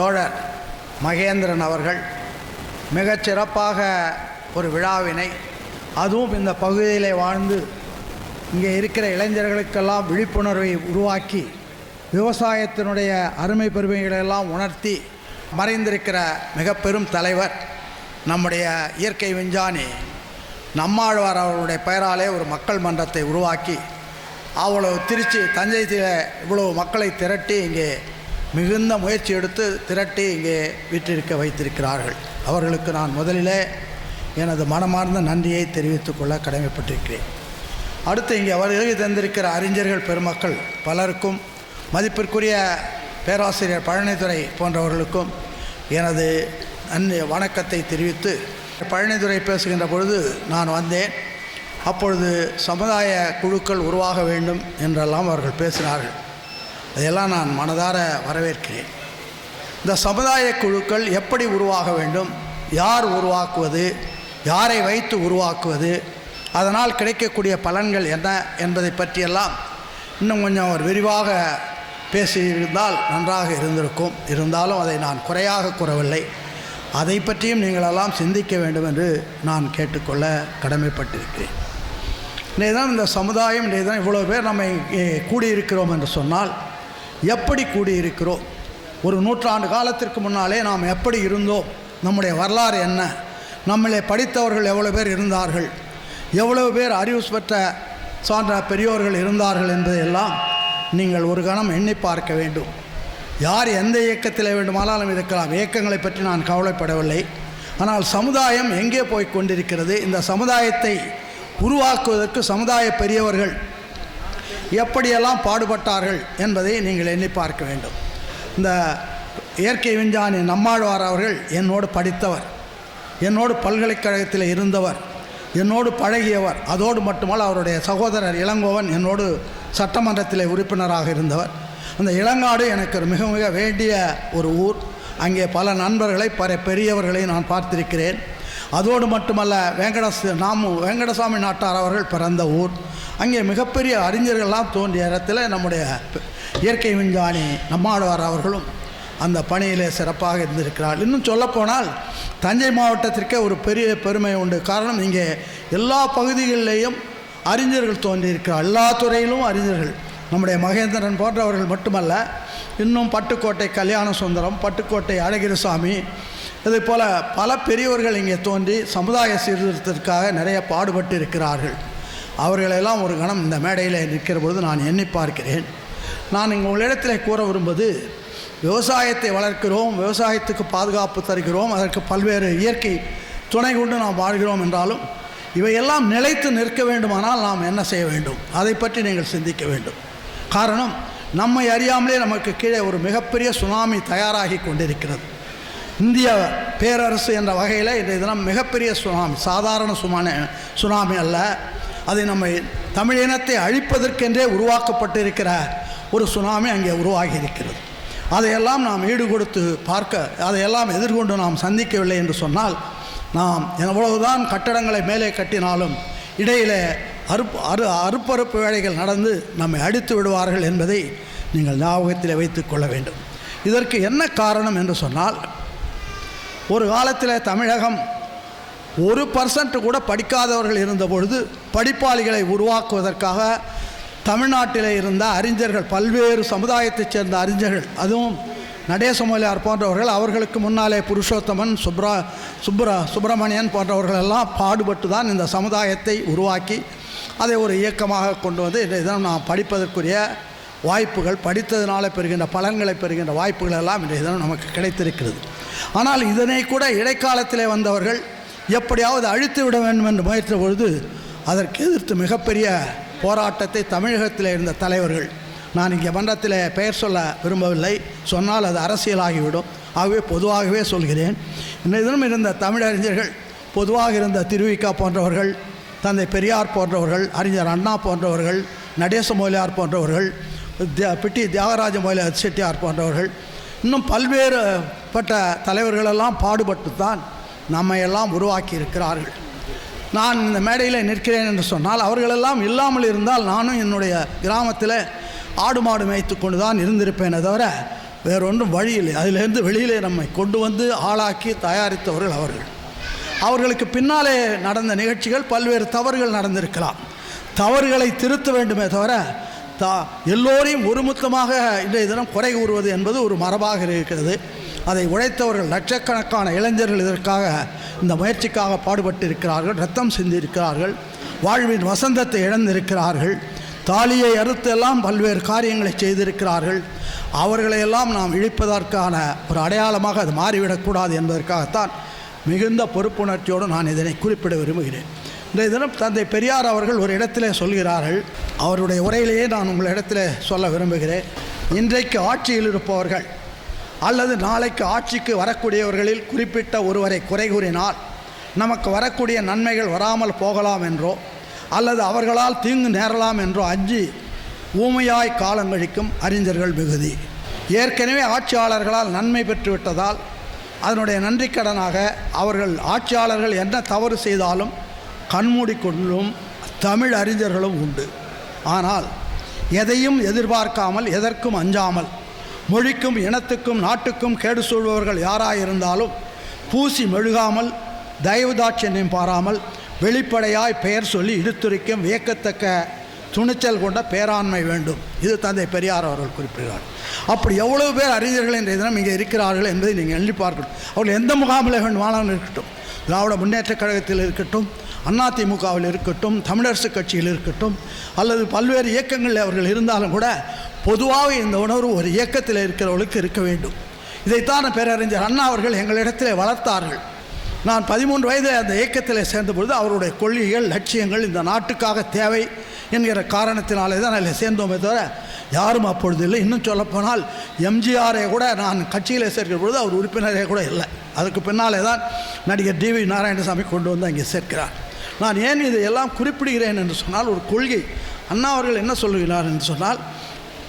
தோழர் மகேந்திரன் அவர்கள் மிகச் சிறப்பாக ஒரு விழாவினை அதுவும் இந்த பகுதியிலே வாழ்ந்து இங்கே இருக்கிற இளைஞர்களுக்கெல்லாம் விழிப்புணர்வை உருவாக்கி விவசாயத்தினுடைய அருமை பெருமைகளெல்லாம் உணர்த்தி மறைந்திருக்கிற மிக பெரும் தலைவர் நம்முடைய இயற்கை விஞ்ஞானி நம்மாழ்வார் அவர்களுடைய பெயராலே ஒரு மக்கள் மன்றத்தை உருவாக்கி அவ்வளவு திருச்சி தஞ்சையில் இவ்வளவு மக்களை திரட்டி இங்கே மிகுந்த முயற்சி எடுத்து திரட்டி இங்கே வீற்றிருக்க வைத்திருக்கிறார்கள். அவர்களுக்கு நான் முதலிலே எனது மனமார்ந்த நன்றியை தெரிவித்துக் கொள்ள கடமைப்பட்டிருக்கிறேன். அடுத்து இங்கே வருகை தந்திருக்கிற அறிஞர்கள் பெருமக்கள் பலருக்கும் மதிப்பிற்குரிய பேராசிரியர் பழனித்துறை போன்றவர்களுக்கும் எனது நன்றி வணக்கத்தை தெரிவித்து பழனித்துறை பேசுகின்ற பொழுது நான் வந்தேன். அப்பொழுது சமுதாய குழுக்கள் உருவாக வேண்டும் என்றெல்லாம் அவர்கள் பேசினார்கள். அதையெல்லாம் நான் மனதார வரவேற்கிறேன். இந்த சமுதாய குழுக்கள் எப்படி உருவாக வேண்டும்? யார் உருவாக்குவது? யாரை வைத்து உருவாக்குவது? அதனால் கிடைக்கக்கூடிய பலன்கள் என்ன என்பதை பற்றியெல்லாம் இன்னும் கொஞ்சம் ஒரு விரிவாக பேசியிருந்தால் நன்றாக இருந்திருக்கும். இருந்தாலும் அதை நான் குறையாக கூறவில்லை. அதை பற்றியும் நீங்களெல்லாம் சிந்திக்க வேண்டும் என்று நான் கேட்டுக்கொள்ள கடமைப்பட்டிருக்கிறேன். இன்றைய தான் இந்த சமுதாயம் இன்றைய தான் இவ்வளோ பேர் நம்ம கூடியிருக்கிறோம் என்று சொன்னால் எப்படி கூடியிருக்கிறோம்? ஒரு நூற்றாண்டு காலத்திற்கு முன்னாலே நாம் எப்படி இருந்தோம்? நம்முடைய வரலாறு என்ன? நம்மளே படித்தவர்கள் எவ்வளோ பேர் இருந்தார்கள்? எவ்வளவு பேர் அறிவு பெற்ற சான்ற பெரியோர்கள் இருந்தார்கள் என்பதையெல்லாம் நீங்கள் ஒரு கணம் எண்ணி பார்க்க வேண்டும். யார் எந்த இயக்கத்தில் வேண்டுமானாலும் இருக்கலாம். இயக்கங்களை பற்றி நான் கவலைப்படவில்லை. ஆனால் சமுதாயம் எங்கே போய் கொண்டிருக்கிறது? இந்த சமுதாயத்தை உருவாக்குவதற்கு சமுதாய பெரியவர்கள் எப்படியெல்லாம் பாடுபட்டார்கள் என்பதை நீங்கள் எண்ணி பார்க்க வேண்டும். இந்த இயற்கை விஞ்ஞானி நம்மாழ்வார் அவர்கள் என்னோடு படித்தவர் என்னோடு பல்கலைக்கழகத்தில் இருந்தவர் என்னோடு பழகியவர் அதோடு மட்டுமல்ல அவருடைய சகோதரர் இளங்கோவன் என்னோடு சட்டமன்றத்தில் உறுப்பினராக இருந்தவர். அந்த இளங்காடு எனக்கு ஒரு மிக மிக வேண்டிய ஒரு ஊர். அங்கே பல நண்பர்களை பல பெரியவர்களை நான் பார்த்திருக்கிறேன். அதோடு மட்டுமல்ல வெங்கடஸ் நாமு வெங்கடசாமி நாட்டார் அவர்கள் பிறந்த ஊர். அங்கே மிகப்பெரிய அறிஞர்கள்லாம் தோன்றிய இடத்துல நம்முடைய இயற்கை விஞ்ஞானி நம்மாழ்வார் அவர்களும் அந்த பணியிலே சிறப்பாக இருந்திருக்கிறார். இன்னும் சொல்லப்போனால் தஞ்சை மாவட்டத்திற்கே ஒரு பெரிய பெருமை உண்டு. காரணம் இங்கே எல்லா பகுதிகளிலேயும் அறிஞர்கள் தோன்றியிருக்கிறார். எல்லா துறையிலும் அறிஞர்கள். நம்முடைய மகேந்திரன் போன்றவர்கள் மட்டுமல்ல இன்னும் பட்டுக்கோட்டை கல்யாண சுந்தரம் பட்டுக்கோட்டை அழகிரிசாமி இதே போல் பல பெரியவர்கள் இங்கே தோன்றி சமுதாய சீர்திருத்தத்திற்காக நிறைய பாடுபட்டு இருக்கிறார்கள் அவர்களெல்லாம் ஒரு கணம் இந்த மேடையில் நிற்கிற பொழுது நான் எண்ணி பார்க்கிறேன். நான் இங்கே உங்களிடத்தில் கூற விரும்புவது விவசாயத்தை வளர்க்கிறோம் விவசாயத்துக்கு பாதுகாப்பு தருகிறோம் அதற்கு பல்வேறு இயற்கை துணை கொண்டு நாம் வாழ்கிறோம் என்றாலும் இவையெல்லாம் நிலைத்து நிற்க வேண்டுமானால் நாம் என்ன செய்ய வேண்டும்? அதை பற்றி நீங்கள் சிந்திக்க வேண்டும். காரணம் நம்மை அறியாமலே நமக்கு கீழே ஒரு மிகப்பெரிய சுனாமி தயாராகி கொண்டிருக்கிறது. இந்திய பேரரசு என்ற வகையில் இது தினம் மிகப்பெரிய சுனாமி சாதாரண சுமான சுனாமி அல்ல. அதை நம்மை தமிழ் இனத்தை அழிப்பதற்கென்றே உருவாக்கப்பட்டிருக்கிற ஒரு சுனாமி அங்கே உருவாகி இருக்கிறது அதையெல்லாம் நாம் ஈடுகொடுத்து பார்க்க அதையெல்லாம் எதிர்கொண்டு நாம் சந்திக்கவில்லை என்று சொன்னால் நாம் எவ்வளவுதான் கட்டடங்களை மேலே கட்டினாலும் இடையிலே அறுப்பு அறு அறுப்பறுப்பு வேலைகள் நடந்து நம்மை அடித்து விடுவார்கள் என்பதை நீங்கள் ஞாபகத்தில் வைத்துக்கொள்ள வேண்டும். இதற்கு என்ன காரணம் என்று சொன்னால் ஒரு காலத்தில் தமிழகம் ஒரு பர்சன்ட் கூட படிக்காதவர்கள் இருந்த பொழுது படிப்பாளிகளை உருவாக்குவதற்காக தமிழ்நாட்டில் இருந்த அறிஞர்கள் பல்வேறு சமுதாயத்தைச் சேர்ந்த அறிஞர்கள் அதுவும் நடேசமொழியார் போன்றவர்கள் அவர்களுக்கு முன்னாலே புருஷோத்தமன் சுப்ரா சுப்ர சுப்பிரமணியன் போன்றவர்கள் எல்லாம் பாடுபட்டு தான் இந்த சமுதாயத்தை உருவாக்கி அதை ஒரு இயக்கமாக கொண்டு வந்து இதை தினம் நான் படிப்பதற்குரிய வாய்ப்புகள் படித்ததினால பெறுகின்ற பலன்களை பெறுகின்ற வாய்ப்புகள் எல்லாம் இன்றைய தினம் நமக்கு கிடைத்திருக்கிறது. ஆனால் இதனை கூட இடைக்காலத்திலே வந்தவர்கள் எப்படியாவது அழித்து விட வேண்டும் என்று முயற்ற பொழுது அதற்கு எதிர்த்து மிகப்பெரிய போராட்டத்தை தமிழகத்தில் இருந்த தலைவர்கள் நான் இங்கே மன்றத்தில் பெயர் சொல்ல விரும்பவில்லை சொன்னால் அது அரசியலாகிவிடும். ஆகவே பொதுவாகவே சொல்கிறேன். இன்றைய தினம் இருந்த தமிழறிஞர்கள் பொதுவாக இருந்த திருவிக்கா போன்றவர்கள் தந்தை பெரியார் போன்றவர்கள் அறிஞர் அண்ணா போன்றவர்கள் நடேச மொழியார் போன்றவர்கள் பிட்டி தியாகராஜ மொழியார் செட்டியார் போன்றவர்கள். இன்னும் பல்வேறு பட்ட தலைவர்களெல்லாம் பாடுபட்டு தான் நம்மை எல்லாம் உருவாக்கி இருக்கிறார்கள். நான் இந்த மேடையில் நிற்கிறேன் என்று சொன்னால் அவர்களெல்லாம் இல்லாமல் இருந்தால் நானும் என்னுடைய கிராமத்தில் ஆடு மாடு மேய்த்து கொண்டு தான் இருந்திருப்பேனே தவிர வேறொன்றும் வழி இல்லை. அதிலிருந்து வெளியிலே நம்மை கொண்டு வந்து ஆளாக்கி தயாரித்தவர்கள் அவர்கள். அவர்களுக்கு பின்னாலே நடந்த நிகழ்ச்சிகள் பல்வேறு தவறுகள் நடந்திருக்கலாம். தவறுகளை திருத்த வேண்டுமே தவிர தா எல்லோரையும் ஒருமுத்தமாக இன்றைய தினம் குறை கூறுவது என்பது ஒரு மரபாக இருக்கிறது. அதை உழைத்தவர்கள் லட்சக்கணக்கான இளைஞர்கள் இதற்காக இந்த முயற்சிக்காக பாடுபட்டு இருக்கிறார்கள் ரத்தம் சிந்திருக்கிறார்கள் வாழ்வின் வசந்தத்தை இழந்திருக்கிறார்கள் தாலியை அறுத்தெல்லாம் பல்வேறு காரியங்களை செய்திருக்கிறார்கள். அவர்களையெல்லாம் நாம் இழிப்பதற்கான ஒரு அடையாளமாக அது மாறிவிடக்கூடாது என்பதற்காகத்தான் மிகுந்த பொறுப்புணர்ச்சியோடு நான் இதனை குறிப்பிட விரும்புகிறேன். இந்த தினம் தந்தை பெரியார் அவர்கள் ஒரு இடத்திலே சொல்கிறார்கள். அவருடைய உரையிலேயே நான் உங்களிடத்திலே சொல்ல விரும்புகிறேன். இன்றைக்கு ஆட்சியில் இருப்பவர்கள் அல்லது நாளைக்கு ஆட்சிக்கு வரக்கூடியவர்களில் குறிப்பிட்ட ஒருவரை குறை கூறினால் நமக்கு வரக்கூடிய நன்மைகள் வராமல் போகலாம் என்றோ அல்லது அவர்களால் தீங்கு நேரலாம் என்றோ அஞ்சி ஊமையாய் காலங்கழிக்கும் அறிஞர்கள் மிகுதி. ஏற்கனவே ஆட்சியாளர்களால் நன்மை பெற்றுவிட்டதால் அதனுடைய நன்றிக்கடனாக அவர்கள் ஆட்சியாளர்கள் என்ன தவறு செய்தாலும் கண்மூடிக்கொள்ளும் தமிழ் அறிஞர்களும் உண்டு. ஆனால் எதையும் எதிர்பார்க்காமல் எதற்கும் அஞ்சாமல் மொழிக்கும் இனத்துக்கும் நாட்டுக்கும் கேடு சொல்பவர்கள் யாராயிருந்தாலும் பூசி மெழுகாமல் தயவுதாட்சியம் பாராமல் வெளிப்படையாய் பெயர் சொல்லி இடுத்துரைக்கும் வியக்கத்தக்க துணிச்சல் கொண்ட பேராண்மை வேண்டும். இது தந்தை பெரியார் அவர்கள் குறிப்பிடுகிறார். அப்படி எவ்வளவு பேர் அறிஞர்கள் இன்றைய தினம் இங்கே இருக்கிறார்கள் என்பதை நீங்கள் எண்ணி பார்க்கணும். அவர்கள் எந்த முகாமில் வேண்டுமானாலும் இருக்கட்டும் திராவிட முன்னேற்றக் கழகத்தில் இருக்கட்டும் அதிமுகவில் இருக்கட்டும் தமிழரசு கட்சியில் இருக்கட்டும் அல்லது பல்வேறு இயக்கங்களில் அவர்கள் இருந்தாலும் கூட பொதுவாக இந்த உணர்வு ஒரு இயக்கத்தில் இருக்கிறவர்களுக்கு இருக்க வேண்டும். இதைத்தான் பேரறிஞர் அண்ணா அவர்கள் எங்களிடத்திலே வளர்த்தார்கள். நான் பதிமூன்று வயது அந்த இயக்கத்தில் சேர்ந்த பொழுது அவருடைய கொள்கைகள் லட்சியங்கள் இந்த நாட்டுக்காக தேவை என்கிற காரணத்தினாலே தான் அதில் சேர்ந்தோமே தவிர யாரும் அப்பொழுது இல்லை. இன்னும் சொல்லப்போனால் எம்ஜிஆரை கூட நான் கட்சியில் சேர்க்கிற பொழுது அவர் உறுப்பினரே கூட இல்லை. அதுக்கு பின்னாலே தான் நடிகர் டிவி நாராயணசாமி கொண்டு வந்து அங்கே சேர்க்கிறார். நான் ஏன் இதையெல்லாம் குறிப்பிடுகிறேன் என்று சொன்னால் ஒரு கொள்கை. அண்ணா அவர்கள் என்ன சொல்லுகிறார் என்று சொன்னால்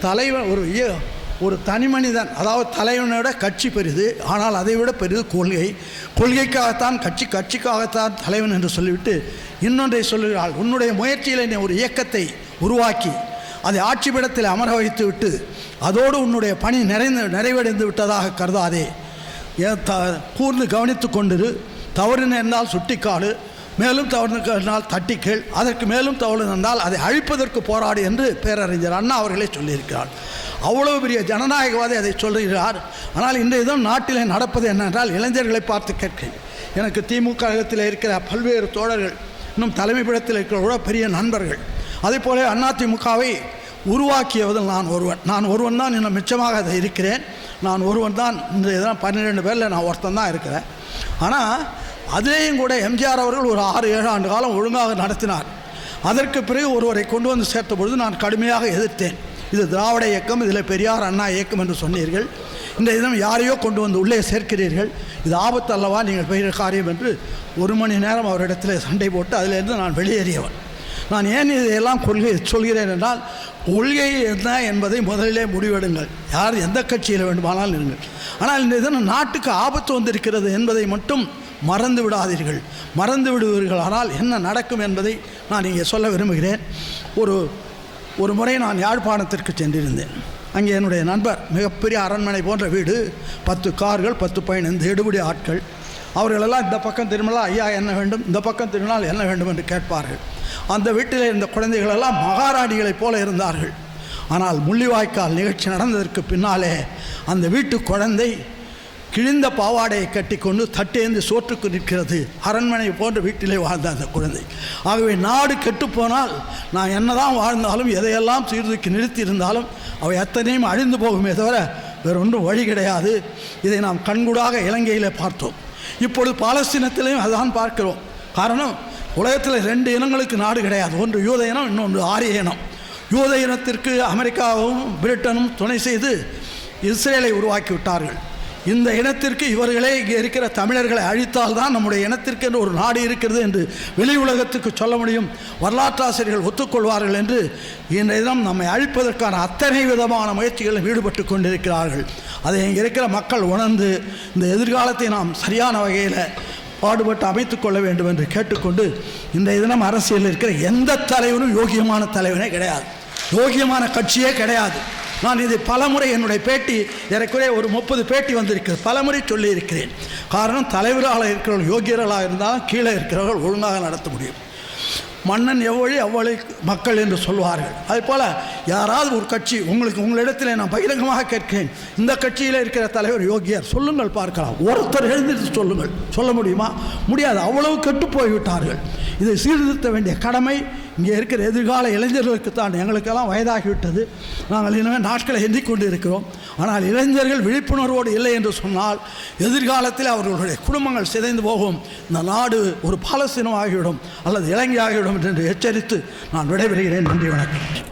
தலைவன் ஒரு இய- ஒரு தனி மனிதன் அதாவது தலைவனோட கட்சி பெரிது ஆனால் அதை விட பெரிது கொள்கை. கொள்கைக்காகத்தான் கட்சி கட்சிக்காகத்தான் தலைவன் என்று சொல்லிவிட்டு இன்னொன்றை சொல்லுகிறாள். உன்னுடைய முயற்சியில் நீ ஒரு இயக்கத்தை உருவாக்கி அதை ஆட்சிபிடத்தில் அமர வைத்து விட்டு அதோடு உன்னுடைய பணி நிறைந்து நிறைவடைந்து விட்டதாக கருதாதே. ஏன் த கூர்ந்து கவனித்து கொண்டிரு. தவறு நேர்ந்தால் சுட்டிக்காடு. மேலும் தவறு நேர்ந்தால் தட்டிக்கேள் அதற்கு மேலும் தவறு நடந்தால் அதை அழிப்பதற்கு போராடு என்று பேரறிஞர் அண்ணா அவர்களே சொல்லியிருக்கிறார். அவ்வளவு பெரிய ஜனநாயகவாதி அதை சொல்கிறார். ஆனால் இன்றைய தினம் நாட்டிலே நடப்பது என்னென்றால் இளைஞர்களை பார்த்து கேட்கிறேன் எனக்கு திமுக கழகத்தில் இருக்கிற பல்வேறு தோழர்கள் இன்னும் தலைமைப்பிடத்தில் இருக்கிற பெரிய நண்பர்கள். அதே போல அதிமுகவை உருவாக்கியவதில் நான் ஒருவன். நான் ஒருவன் தான் இன்னும் மிச்சமாக அதை இருக்கிறேன். நான் ஒருவன் தான் இந்த இதெல்லாம் பன்னிரெண்டு பேரில் நான் ஒருத்தன் தான் இருக்கிறேன். ஆனால் அதிலேயும் கூட எம்ஜிஆர் அவர்கள் ஒரு ஆறு ஏழு ஆண்டு காலம் ஒழுங்காக நடத்தினார். அதற்கு பிறகு ஒருவரை கொண்டு வந்து சேர்த்த பொழுது நான் கடுமையாக எதிர்த்தேன். இது திராவிட இயக்கம் இதில் பெரியார் அண்ணா இயக்கம் என்று சொன்னீர்கள். இந்த தினம் யாரையோ கொண்டு வந்து உள்ளே சேர்க்கிறீர்கள். இது ஆபத்து அல்லவா நீங்கள் பெய்கிற காரியம் என்று ஒரு மணி நேரம் அவரிடத்தில் சண்டை போட்டு அதிலிருந்து நான் வெளியேறியவன். நான் ஏன் இதையெல்லாம் கொள்கை சொல்கிறேன் என்றால் கொள்கை என்ன என்பதை முதலிலே முடிவெடுங்கள். யார் எந்த கட்சியில் வேண்டுமானாலும் இருங்கள். ஆனால் இந்த தினம் நாட்டுக்கு ஆபத்து வந்திருக்கிறது என்பதை மட்டும் மறந்து விடாதீர்கள். மறந்து விடுவீர்கள். ஆனால் என்ன நடக்கும் என்பதை நான் இங்கே சொல்ல விரும்புகிறேன். ஒரு ஒரு முறை நான் யாழ்ப்பாணத்திற்கு சென்றிருந்தேன். அங்கே என்னுடைய நண்பர் மிகப்பெரிய அரண்மனை போன்ற வீடு பத்து கார்கள் பத்து பதினைந்து எடுபடி ஆட்கள். அவர்களெல்லாம் இந்த பக்கம் திரும்பினால் ஐயா என்ன வேண்டும்? இந்த பக்கம் திரும்பினால் என்ன வேண்டும்? என்று கேட்பார்கள். அந்த வீட்டில் இருந்த குழந்தைகளெல்லாம் மகாராணிகளைப் போல இருந்தார்கள். ஆனால் முள்ளிவாய்க்கால் நிகழ்ச்சி நடந்ததற்கு பின்னாலே அந்த வீட்டு குழந்தை கிழிந்த பாவாடையை கட்டிக்கொண்டு தட்டேந்து சோற்றுக்கு நிற்கிறது. அரண்மனை போன்ற வீட்டிலே வாழ்ந்த அந்த குழந்தை. ஆகவே நாடு கெட்டுப்போனால் நான் என்னதான் வாழ்ந்தாலும் எதையெல்லாம் சீர்தூக்கி நிறுத்தியிருந்தாலும் அவை அத்தனையும் அழிந்து போகுமே தவிர வேறு ஒன்றும் வழி கிடையாது. இதை நாம் கண்கூடாக இலங்கையில் பார்த்தோம். இப்பொழுது பாலஸ்தீனத்திலையும் அதான் பார்க்கிறோம். காரணம் உலகத்தில் ரெண்டு இனங்களுக்கு நாடு கிடையாது. ஒன்று யூத இனம் இன்னொன்று ஆரிய இனம். யூத இனத்திற்கு அமெரிக்காவும் பிரிட்டனும் துணை செய்து இஸ்ரேலை உருவாக்கி விட்டார்கள். இந்த இனத்திற்கு இவர்களே இங்கே இருக்கிற தமிழர்களை அழித்தால்தான் நம்முடைய இனத்திற்கு என்று ஒரு நாடு இருக்கிறது என்று வெளி உலகத்துக்கு சொல்ல முடியும். வரலாற்றாசிரியர்கள் ஒத்துக்கொள்வார்கள் என்று இன்றைய தினம் நம்மை அழிப்பதற்கான அத்தனை விதமான முயற்சிகளில் ஈடுபட்டு கொண்டிருக்கிறார்கள். அதை இங்கே இருக்கிற மக்கள் உணர்ந்து இந்த எதிர்காலத்தை நாம் சரியான வகையில் பாடுபட்டு அமைத்துக் கொள்ள வேண்டும் என்று கேட்டுக்கொண்டு இந்த தினம் அரசியலில் இருக்கிற எந்த தலைவரும் யோகியமான தலைவனே கிடையாது. யோகியமான கட்சியே கிடையாது. நான் இதை பலமுறை என்னுடைய பேட்டி ஏறக்குறைய ஒரு முப்பது பேட்டி வந்திருக்கிறது பலமுறை சொல்லியிருக்கிறேன். காரணம் தலைவராக இருக்கிறவர்கள் யோகியர்களாக இருந்தால் கீழே இருக்கிறவர்கள் ஒழுங்காக நடத்த முடியும். மன்னன் எவ்வளி அவ்வளவு மக்கள் என்று சொல்வார்கள். அதுபோல் யாராவது ஒரு கட்சி உங்களுக்கு உங்களிடத்தில் நான் பகிரங்கமாக கேட்கிறேன். இந்த கட்சியில் இருக்கிற தலைவர் யோகியர் சொல்லுங்கள் பார்க்கலாம். ஒருத்தர் எழுந்திருந்து சொல்லுங்கள். சொல்ல முடியுமா? முடியாது. அவ்வளவு கெட்டு போய்விட்டார்கள். இதை சீர்திருத்த வேண்டிய கடமை இங்கே இருக்கிற எதிர்கால இளைஞர்களுக்கு தான் எங்களுக்கெல்லாம் வயதாகிவிட்டது. நாங்கள் இனிமேல் நாட்களை எண்ணிக்கொண்டு இருக்கிறோம் ஆனால் இளைஞர்கள் விழிப்புணர்வோடு இல்லை என்று சொன்னால் எதிர்காலத்தில் அவர்களுடைய குடும்பங்கள் சிதைந்து போகும். இந்த நாடு ஒரு பாலஸ்தீனம் ஆகிவிடும் அல்லது இலங்கை ஆகிவிடும் என்று எச்சரித்து நான் விடைபெறுகிறேன். நன்றி வணக்கம்.